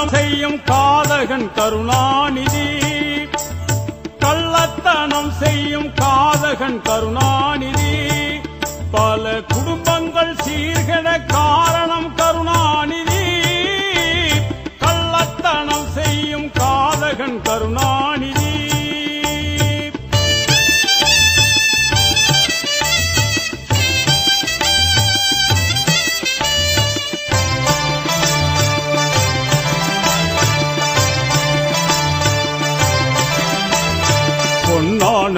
கள்ளத்தனம் செய்யும் காதகன் கருணாநிதி. கள்ளத்தனம் செய்யும் காதகன் கருணாநிதி. பல குடும்பங்கள்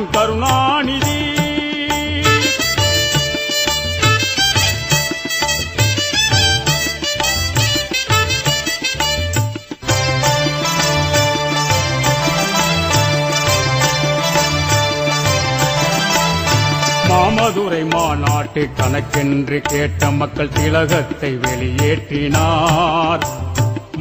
காதகன் கருணாநிதி. மாமதுரை மாநாட்டு கணக்கென்று கேட்ட மக்கள் திலகத்தை வெளியேற்றினார்.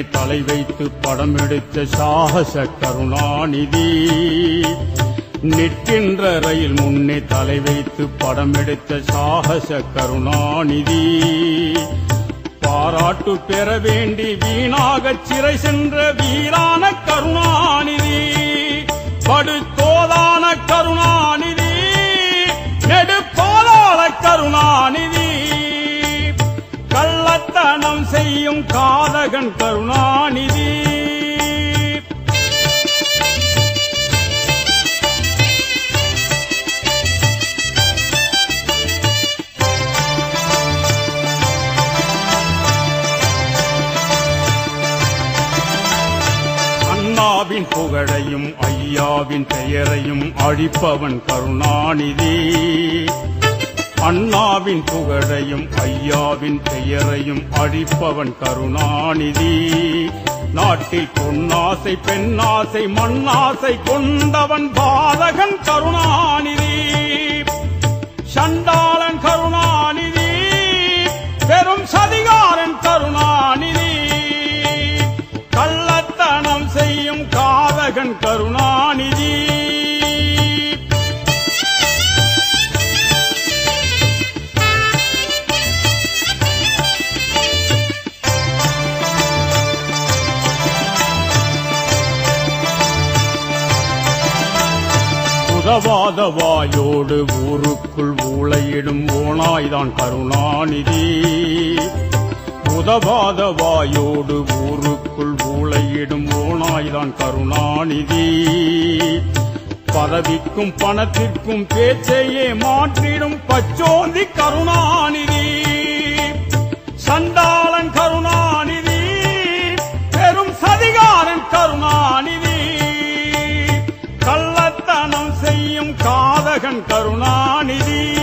ரயில் தலை வைத்து படம் எடுத்த சாகச கருணாநிதி. நிற்கின்ற ரயில் முன்னே தலை வைத்து படம் எடுத்த சாகச கருணாநிதி. பாராட்டு பெற வேண்டி வீணாக சிறை சென்ற வீரான கருணா செய்யும் காதகன் கருணாநிதி. அண்ணாவின் புகழையும் ஐயாவின் பெயரையும் அழிப்பவன் கருணாநிதி. அண்ணாவின் புகழையும் ஐயாவின் பெயரையும் அழிப்பவன் கருணாநிதி. நாட்டில் பொன்னாசை பெண்ணாசை மண்ணாசை கொண்டவன் பாதகன் கருணாநிதி. சண்டா உதவாத வாயோடு ஊருக்குள் ஊழையிடும் ஓனாய்தான் கருணாநிதி. உதவாத வாயோடு ஊருக்குள் ஊழையிடும் ஓனாய்தான் கருணாநிதி. பதவிக்கும் பணத்திற்கும் பேச்சையே மாற்றிடும் பச்சோந்தி கருணாநிதி. சண்டாளன் கருணா கருணாநிதி.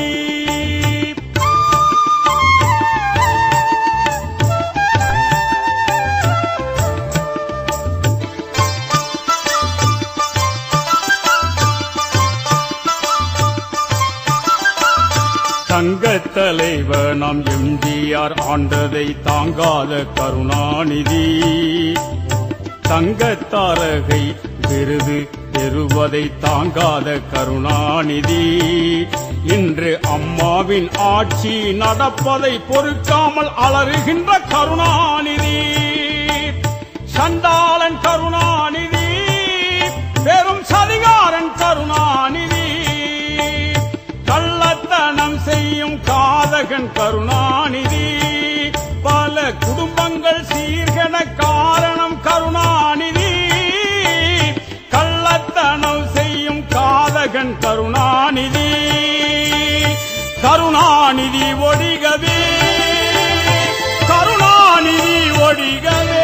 தங்க தலைவர் நாம் எம்ஜிஆர் ஆண்டதை தாங்காத கருணாநிதி. தங்கத்தாரகை விருது பெறுவதை தாங்காத கருணாநிதி. இன்று அம்மாவின் ஆட்சி நடப்பதை பொறுக்காமல் அலறுகின்ற கருணாநிதி. சண்டாளன் கருணாநிதி பெரும் சதிகாரன் கருணாநிதி. கள்ளத்தனம் செய்யும் காதகன் கருணாநிதி. பல குடும்பங்கள் சீர்கணக்க கருணாநிதி கருணாநிதி ஒழிகவே கருணாநிதி ஒழிகவே.